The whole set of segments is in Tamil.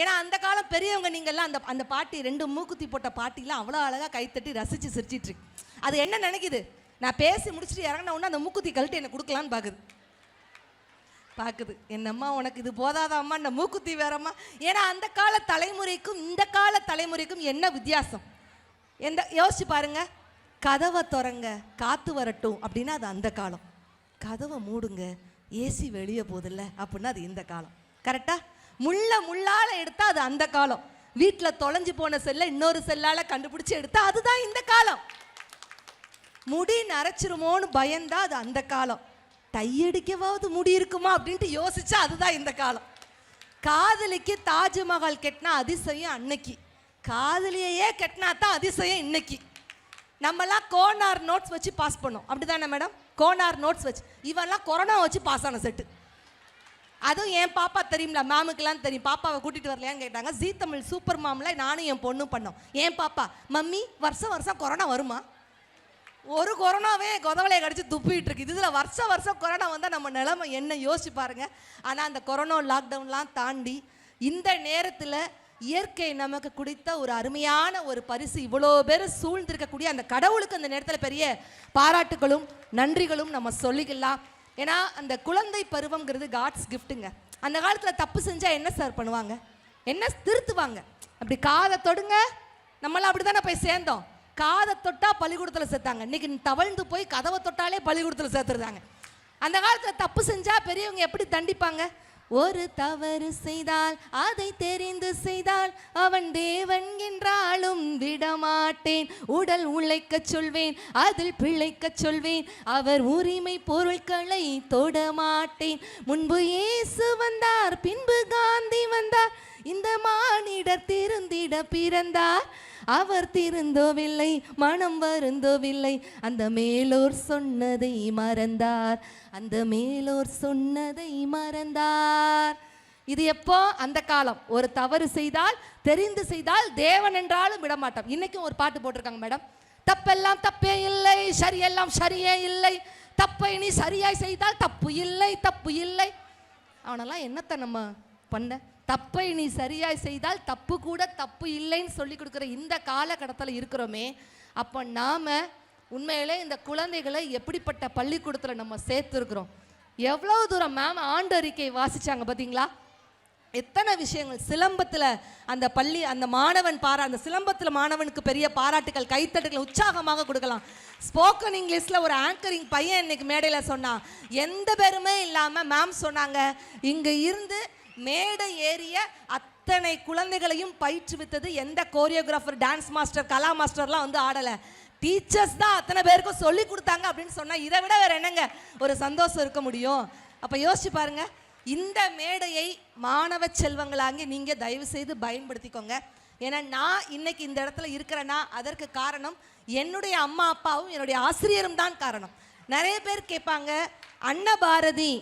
ஏன்னா அந்த காலம் பெரியவங்க நீங்கள்லாம் அந்த அந்த பாட்டி ரெண்டு மூக்குத்தி போட்ட பாட்டிலாம் அவ்வளோ அழகாக கைத்தட்டி ரசித்து சிரிச்சிட்டு இருக்கு. அது என்ன நினைக்குது? நான் பேசி முடிச்சுட்டு இறங்கின உடனே அந்த மூக்குத்தி கழட்டி எனக்கு கொடுக்கலான்னு பார்க்குது பார்க்குது என்னம்மா உனக்கு இது போதாதாம்மா இந்த மூக்குத்தி வேறம்மா? ஏன்னா அந்த கால தலைமுறைக்கும் இந்த கால தலைமுறைக்கும் என்ன வித்தியாசம்? எந்த யோசிச்சு பாருங்க. கதவை திறங்க காற்று வரட்டும் அப்படின்னா அது அந்த காலம். கதவை மூடுங்க. ஏசி வெளியே போதில்ல அப்படின்னா அது இந்த காலம். கரெக்டாக முள்ள முள்ளால எடுத்தா அது அந்த காலம். வீட்டில் தொலைஞ்சு போன செல்லை இன்னொரு செல்லால் கண்டுபிடிச்சி எடுத்தா அதுதான் இந்த காலம். முடி நரைச்சிருமோன்னு பயந்தா அது அந்த காலம். தையடிக்கவாவது முடி இருக்குமா அப்படின்ட்டு யோசிச்சா அதுதான் இந்த காலம். காதலிக்கு தாஜ்மஹால் கெட்டினா அதிசயம் அன்னைக்கு. காதலியையே கெட்டினா தான் அதிசயம் இன்னைக்கு. நம்மலாம் கோனார் நோட்ஸ் வச்சு பாஸ் பண்ணோம். அப்படிதானே மேடம் கோனார் நோட்ஸ் வச்சு. இவெல்லாம் கொரோனா வச்சு பாஸ் ஆன செட்டு அதுவும் என் பாப்பா தெரியும்ல மேமுக்கெல்லாம் தெரியும். பாப்பாவை கூட்டிட்டு வரலையான்னு கேட்டாங்க. ஜீ தமிழ் சூப்பர் மாம்ல நானும் என் பொண்ணும் பண்ணோம். என் பாப்பா மம்மி வருஷம் வருஷம் கொரோனா வருமா? ஒரு கொரோனாவே கொதவலையை கடிச்சு துப்பிட்டு இருக்கு. இதில் வருஷம் வருஷம் கொரோனா வந்தால் நம்ம நிலைமை என்ன? யோசிச்சு பாருங்க. ஆனால் அந்த கொரோனா லாக்டவுன்லாம் தாண்டி இந்த நேரத்தில் இயற்கை நமக்கு குடித்த ஒரு அருமையான ஒரு பரிசு. இவ்வளோ பேர் சூழ்ந்திருக்கக்கூடிய அந்த கடவுளுக்கு அந்த நேரத்தில் பெரிய பாராட்டுகளும் நன்றிகளும் நம்ம சொல்லிக்கலாம். ஏன்னா அந்த குழந்தை பருவம்ங்கிறது காட்ஸ் கிஃப்ட்டுங்க அந்த காலத்தில் தப்பு செஞ்சால் என்ன சார் பண்ணுவாங்க? என்ன திருத்துவாங்க? அப்படி காதை தொடுங்க. நம்மளாம் அப்படி தானே போய் சேர்ந்தோம். காதை தொட்டால் பள்ளிக்கூடத்தில் சேர்த்தாங்க. இன்னைக்கு தவழ்ந்து போய் கதவை தொட்டாலே பள்ளிக்கூடத்தில் சேர்த்துருந்தாங்க அந்த காலத்தில் தப்பு செஞ்சால் பெரியவங்க எப்படி தண்டிப்பாங்க? ஒரு தவறு செய்தால் அதை தெரிந்து செய்தால் அவன் தேவன் என்றாலும் விடமாட்டேன். உடல் உழைக்கச் சொல்வேன் அதில் பிழைக்கச் சொல்வேன் அவர் உரிமை பொருட்களை தொடமாட்டேன் முன்பு இயேசு வந்தார் பின்பு காந்தி வந்தார். இந்த மானிடர் திருந்திட பிறந்தார். அவர் திருந்தோவில்லை மனம் வருந்தோவில்லை. அந்த மேலோர் சொன்னதை மறந்தார். அந்த மேலோர் சொன்னதை மறந்தார். இது எப்போ? அந்த காலம். ஒரு தவறு செய்தால் தெரிந்து செய்தால் தேவன் என்றாலும் விடமாட்டோம் இன்னைக்கும் ஒரு பாட்டு போட்டிருக்காங்க மேடம். தப்பெல்லாம் தப்பே இல்லை சரியெல்லாம் சரியே இல்லை. தப்பை நீ சரியாய் செய்தால் தப்பு இல்லை தப்பு இல்லை. அவனெல்லாம் என்னத்தை நம்ம பண்ண. தப்பை நீ சரியாய் செய்தால் தப்பு கூட தப்பு இல்லைன்னு சொல்லி கொடுக்குற இந்த காலகட்டத்தில் இருக்கிறோமே அப்போ நாம் உண்மையிலே இந்த குழந்தைகளை எப்படிப்பட்ட பள்ளிக்கூடத்தில் நம்ம சேர்த்துருக்குறோம்? எவ்வளோ தூரம் மேம் ஆண்டு அறிக்கை வாசிச்சாங்க பார்த்தீங்களா எத்தனை விஷயங்கள். சிலம்பத்தில் அந்த பள்ளி அந்த மாணவன் பாரா அந்த சிலம்பத்தில் மாணவனுக்கு பெரிய பாராட்டுகள் கைத்தட்டுகள் உற்சாகமாக கொடுக்கலாம். ஸ்போக்கன் இங்கிலீஷில் ஒரு ஆங்கரிங் பையன் இன்னைக்கு மேடையில் சொன்னான். எந்த பேருமே இல்லாமல் மேம் சொன்னாங்க. இங்கே இருந்து மேடை ஏறிய அத்தனை குழந்தைகளையும் பயிற்றுவித்தது எந்த கோரியோகிராஃபர் டான்ஸ் மாஸ்டர் கலா மாஸ்டர்லாம் வந்து ஆடலை. டீச்சர்ஸ் தான் அத்தனை பேருக்கும் சொல்லி கொடுத்தாங்க அப்படின்னு சொன்னால் இதை விட வேற என்னங்க? ஒரு சந்தோஷம் இருக்க முடியும். அப்போ யோசிச்சு பாருங்க இந்த மேடையை மாணவ செல்வங்களாங்க நீங்கள் தயவு செய்து பயன்படுத்திக்கோங்க. ஏன்னா நான் இன்னைக்கு இந்த இடத்துல இருக்கிறேன்னா அதற்கு காரணம் என்னுடைய அம்மா அப்பாவும் என்னுடைய ஆசிரியரும் தான் காரணம். நிறைய பேர் கேட்பாங்க அன்னபாரதி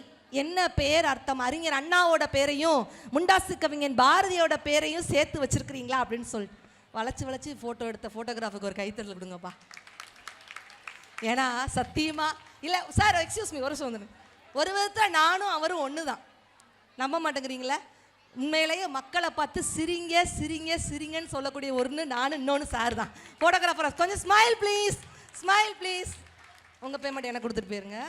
என்ன பேர் அர்த்தம்? அறிஞர் அண்ணாவோட பேரையும் முண்டாசு கவிஞன் பாரதியோட பேரையும் சேர்த்து வச்சிருக்கிறீங்களா அப்படின்னு சொல்லிட்டு வளைச்சு வளைச்சு ஃபோட்டோ எடுத்த ஃபோட்டோகிராஃபுக்கு ஒரு கைத்தறல் கொடுங்கப்பா. ஏன்னா சத்தியமா இல்லை சார் எக்ஸ்கியூஸ் மீ ஒரு சொல்லுங்க ஒரு விதத்தில் நானும் அவரும் ஒன்று தான் நம்ப மாட்டேங்கிறீங்களா? உண்மையிலேயே மக்களை பார்த்து சிரிங்க சிரிங்க சிரிங்கன்னு சொல்லக்கூடிய ஒன்று நானும் இன்னொன்று சார் தான். ஃபோட்டோகிராஃபர் கொஞ்சம் ஸ்மைல் ப்ளீஸ் ஸ்மைல் ப்ளீஸ் உங்கள் பேமெண்ட் எனக்கு கொடுத்துட்டு போயிருங்க.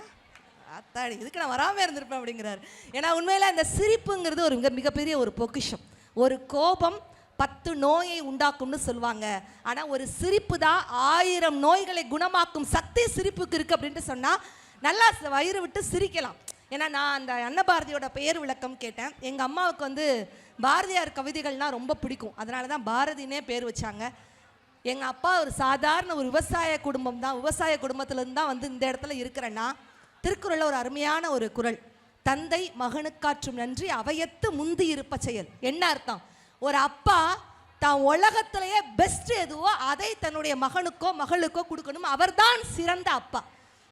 அத்தாடி இதுக்கு நான் வராமல் இருந்திருப்பேன் அப்படிங்கிறாரு. ஏன்னா உண்மையில் அந்த சிரிப்புங்கிறது ஒரு மிக மிகப்பெரிய ஒரு பொக்கிஷம். ஒரு கோபம் பத்து நோயை உண்டாக்கும்னு சொல்லுவாங்க. ஆனால் ஒரு சிரிப்பு தான் ஆயிரம் நோய்களை குணமாக்கும் சக்தி சிரிப்புக்கு இருக்குது அப்படின்ட்டு சொன்னால் நல்லா ச- வயிறு விட்டு சிரிக்கலாம். ஏன்னா நான் அந்த அன்னபாரதியோட பெயர் விளக்கம் கேட்டேன். எங்கள் அம்மாவுக்கு வந்து பாரதியார் கவிதைகள்னால் ரொம்ப பிடிக்கும். அதனால தான் பாரதினே பேர் வச்சாங்க. எங்கள் அப்பா ஒரு சாதாரண ஒரு விவசாய குடும்பம் தான். விவசாய குடும்பத்துலேருந்து தான் வந்து இந்த இடத்துல இருக்கிறேன்னா திருக்குறளில் ஒரு அருமையான ஒரு குறள் தந்தை மகனுக்காற்றும் நன்றி அவையத்து முந்தி இருப்ப செயல். என்ன அர்த்தம்? ஒரு அப்பா தான் உலகத்திலேயே பெஸ்ட் எதுவோ அதை தன்னுடைய மகனுக்கோ மகளுக்கோ கொடுக்கணும். அவர்தான் சிறந்த அப்பா.